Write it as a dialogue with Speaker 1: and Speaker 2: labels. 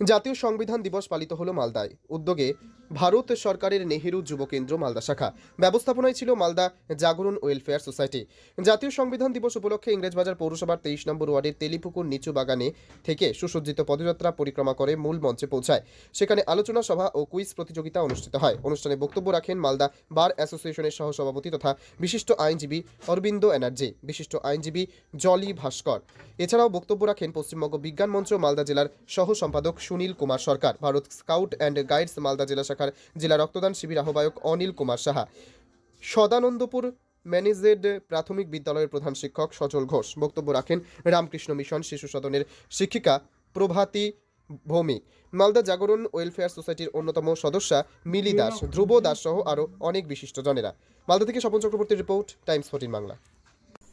Speaker 1: জাতীয় সংবিধান দিবস পালিত হলো মালদায়। উদ্যোগে ভারত সরকারের নেহেরু যুব কেন্দ্র, মালদা শাখা। ব্যবস্থাপনায় ছিল মালদা জাগরণ ওয়েলফেয়ার সোসাইটি। জাতীয় সংবিধান দিবস উপলক্ষে ইংরেজবাজার পৌরসভার তেইশ নম্বর ওয়ার্ডের তেলিপুকুর নিচু বাগানে থেকে সুসজ্জিত পদযাত্রা পরিক্রমা করে মূল মঞ্চে পৌঁছায়। সেখানে আলোচনা সভা ও কুইজ প্রতিযোগিতা অনুষ্ঠিত হয়। অনুষ্ঠানে বক্তব্য রাখেন মালদা বার অ্যাসোসিয়েশনের সহসভাপতি তথা বিশিষ্ট আইনজীবী অরবিন্দ এনার্জি, বিশিষ্ট আইনজীবী জলি ভাস্কর। এছাড়াও বক্তব্য রাখেন পশ্চিমবঙ্গ বিজ্ঞান মঞ্চ, মালদা জেলার সহ সম্পাদক Sunil Kumar Sarkar. Bharat scout and guides, Malda জেলা শাখার জেলা রক্তদান শিবির আহ্বায়ক অনিল কুমার সাহা। সদানন্দপুর ম্যানেজেড প্রাথমিক বিদ্যালয়ের প্রধান শিক্ষক সজল ঘোষ বক্তব্য রাখেন রামকৃষ্ণ মিশন শিশু সদনের শিক্ষিকা প্রভাতী ভৌমিক। মালদা জাগরণ ওয়েলফেয়ার সোসাইটির অন্যতম সদস্যা মিলি দাস, ধ্রুব দাস সহ আরও অনেক বিশিষ্টজনেরা। মালদা থেকে স্বপন চক্রবর্তীর রিপোর্ট, টাইমস ফোর্টিন বাংলা।